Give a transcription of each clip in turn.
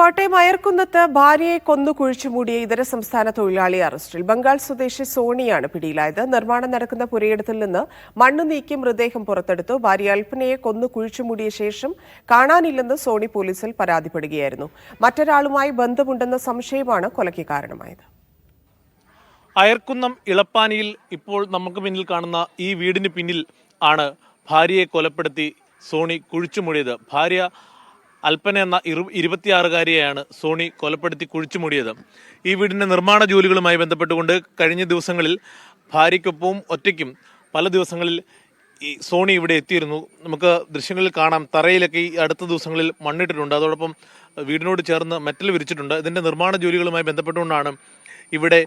കോട്ടയം അയർക്കുന്നത്ത് ഭാര്യയെ കൊന്നു കുഴിച്ചുമൂടിയ ഇതര സംസ്ഥാന തൊഴിലാളി അറസ്റ്റിൽ ബംഗാൾ സ്വദേശി സോണിയാണ് പിടിയിലായത്. നിർമ്മാണം നടക്കുന്ന പുരയിടത്തിൽ നിന്ന് മണ്ണ് നീക്കി മൃതദേഹം പുറത്തെടുത്തു. ഭാര്യ അൽപ്പനയെ കൊന്നു കുഴിച്ചുമൂടിയ ശേഷം കാണാനില്ലെന്ന് സോണി പോലീസിൽ പരാതിപ്പെടുകയായിരുന്നു. മറ്റൊരാളുമായി ബന്ധമുണ്ടെന്ന സംശയമാണ് കൊലയ്ക്ക് കാരണമായത്. അയർക്കുന്നം ഇളപ്പാനിയിൽ ഇപ്പോൾ നമുക്ക് പിന്നിൽ കാണുന്ന ഈ വീടിന് പിന്നിൽ ആണ് ഭാര്യയെ കൊലപ്പെടുത്തി സോണി കുഴിച്ചുമൂടിയത് ഭാര്യ അൽപ്പന എന്ന ഇരു ഇരുപത്തിയാറുകാരിയെയാണ് സോണി കൊലപ്പെടുത്തി കുഴിച്ചുമൂടിയത്. ഈ വീടിന്റെ നിർമ്മാണ ജോലികളുമായി ബന്ധപ്പെട്ടുകൊണ്ട് കഴിഞ്ഞ ദിവസങ്ങളിൽ ഭാര്യയ്ക്കൊപ്പവും ഒറ്റയ്ക്കും പല ദിവസങ്ങളിൽ ഈ സോണി ഇവിടെ എത്തിയിരുന്നു. നമുക്ക് ദൃശ്യങ്ങളിൽ കാണാം. തറയിലൊക്കെ ഈ അടുത്ത ദിവസങ്ങളിൽ മണ്ണിട്ടിട്ടുണ്ട്. അതോടൊപ്പം വീടിനോട് ചേർന്ന് മെറ്റൽ വിരിച്ചിട്ടുണ്ട്. ഇതിന്റെ നിർമ്മാണ ജോലികളുമായി ബന്ധപ്പെട്ടുകൊണ്ടാണ് ഇവിടെ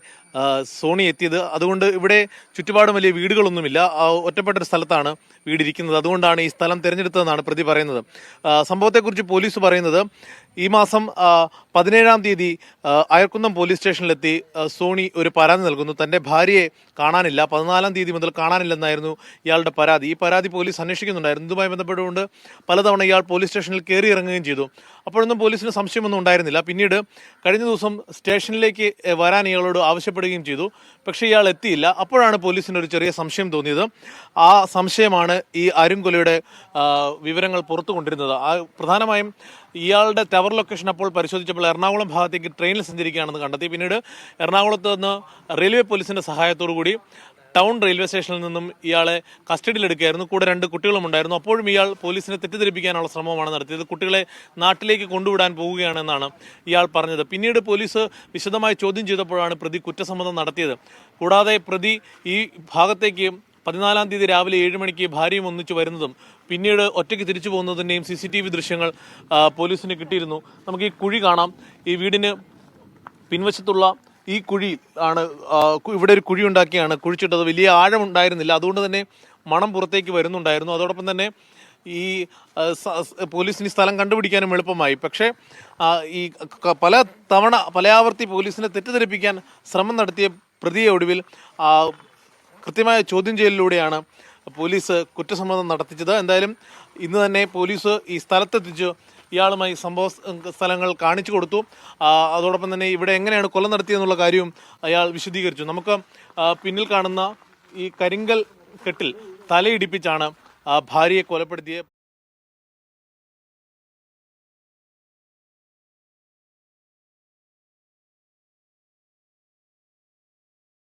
സോണി എത്തിയത്. അതുകൊണ്ട് ഇവിടെ ചുറ്റുപാടും വലിയ വീടുകളൊന്നുമില്ല. ഒറ്റപ്പെട്ട ഒരു സ്ഥലത്താണ് വീടിരിക്കുന്നത്. അതുകൊണ്ടാണ് ഈ സ്ഥലം തിരഞ്ഞെടുത്തതെന്നാണ് പ്രതി പറയുന്നത്. സംഭവത്തെക്കുറിച്ച് പോലീസ് പറയുന്നത് ഈ മാസം പതിനേഴാം തീയതി അയർക്കുന്നം പോലീസ് സ്റ്റേഷനിലെത്തി സോണി ഒരു പരാതി നൽകുന്നു. തന്റെ ഭാര്യയെ കാണാനില്ല. പതിനാലാം തീയതി മുതൽ കാണാനില്ലെന്നായിരുന്നു ഇയാളുടെ പരാതി. ഈ പരാതി പോലീസ് അന്വേഷിക്കുന്നുണ്ടായിരുന്നു. ഇതുമായി ബന്ധപ്പെട്ടുകൊണ്ട് പലതവണ ഇയാൾ പോലീസ് സ്റ്റേഷനിൽ കയറി ഇറങ്ങുകയും ചെയ്തു. അപ്പോഴൊന്നും പോലീസിന് സംശയമൊന്നും ഉണ്ടായിരുന്നില്ല. പിന്നീട് കഴിഞ്ഞ ദിവസം സ്റ്റേഷനിലേക്ക് വരാൻ ഇയാളോട് ആവശ്യപ്പെടുകയും ചെയ്തു. പക്ഷേ ഇയാൾ എത്തിയില്ല. അപ്പോഴാണ് പോലീസിന് ഒരു ചെറിയ സംശയം തോന്നിയത്. ആ സംശയമാണ് ഈ അരുംകൊലയുടെ വിവരങ്ങൾ പുറത്തു കൊണ്ടിരുന്നത് ആ പ്രധാനമായും ഇയാളുടെ ടവർ ലൊക്കേഷൻ അപ്പോൾ പരിശോധിച്ചപ്പോൾ എറണാകുളം ഭാഗത്തേക്ക് ട്രെയിനിൽ സഞ്ചരിക്കുകയാണെന്ന് കണ്ടെത്തി. പിന്നീട് എറണാകുളത്ത് നിന്ന് റെയിൽവേ പോലീസിന്റെ സഹായത്തോടു കൂടി ടൗൺ റെയിൽവേ സ്റ്റേഷനിൽ നിന്നും ഇയാളെ കസ്റ്റഡിയിലെടുക്കുകയായിരുന്നു കൂടെ രണ്ട് കുട്ടികളും ഉണ്ടായിരുന്നു. അപ്പോഴും ഇയാൾ പോലീസിനെ തെറ്റിദ്ധരിപ്പിക്കാനുള്ള ശ്രമമാണ് നടത്തിയത്. കുട്ടികളെ നാട്ടിലേക്ക് കൊണ്ടുവിടാൻ പോവുകയാണെന്നാണ് ഇയാൾ പറഞ്ഞത്. പിന്നീട് പോലീസ് വിശദമായി ചോദ്യം ചെയ്തപ്പോഴാണ് പ്രതി കുറ്റസമ്മതം നടത്തിയത്. കൂടാതെ പ്രതി ഈ ഭാഗത്തേക്ക് പതിനാലാം തീയതി രാവിലെ ഏഴ് മണിക്ക് ഭാര്യയും ഒന്നിച്ചു വരുന്നതും പിന്നീട് ഒറ്റയ്ക്ക് തിരിച്ചു പോകുന്നതിന്റെയും സി സി ടി വി ദൃശ്യങ്ങൾ പോലീസിന് കിട്ടിയിരുന്നു. നമുക്ക് ഈ കുഴി കാണാം. ഈ വീടിന് പിൻവശത്തുള്ള ഈ കുഴി ആണ് ഇവിടെ ഒരു കുഴി ഉണ്ടാക്കിയാണ്. കുഴിച്ചിട്ടത് വലിയ ആഴം ഉണ്ടായിരുന്നില്ല. അതുകൊണ്ട് തന്നെ മണം പുറത്തേക്ക് വരുന്നുണ്ടായിരുന്നു. അതോടൊപ്പം തന്നെ ഈ പോലീസിന് സ്ഥലം കണ്ടുപിടിക്കാനും എളുപ്പമായി. പക്ഷേ ഈ പല തവണ പലയാവർത്തി പോലീസിനെ തെറ്റിദ്ധരിപ്പിക്കാൻ ശ്രമം നടത്തിയ പ്രതിയെ ഒടുവിൽ കൃത്യമായ ചോദ്യം ചെയ്യലിലൂടെയാണ് പോലീസ് കുറ്റസമ്മതം നടത്തിച്ചത്. എന്തായാലും ഇന്ന് തന്നെ പോലീസ് ഈ സ്ഥലത്തെത്തിച്ച്. ഇയാളുമായി സംഭവ സ്ഥലങ്ങൾ കാണിച്ചു കൊടുത്തു. അതോടൊപ്പം തന്നെ ഇവിടെ എങ്ങനെയാണ് കൊല നടത്തിയെന്നുള്ള കാര്യവും അയാൾ വിശദീകരിച്ചു. നമുക്ക് പിന്നിൽ കാണുന്ന ഈ കരിങ്കൽ കെട്ടിൽ തലയിടിപ്പിച്ചാണ് ഭാര്യയെ കൊലപ്പെടുത്തിയത്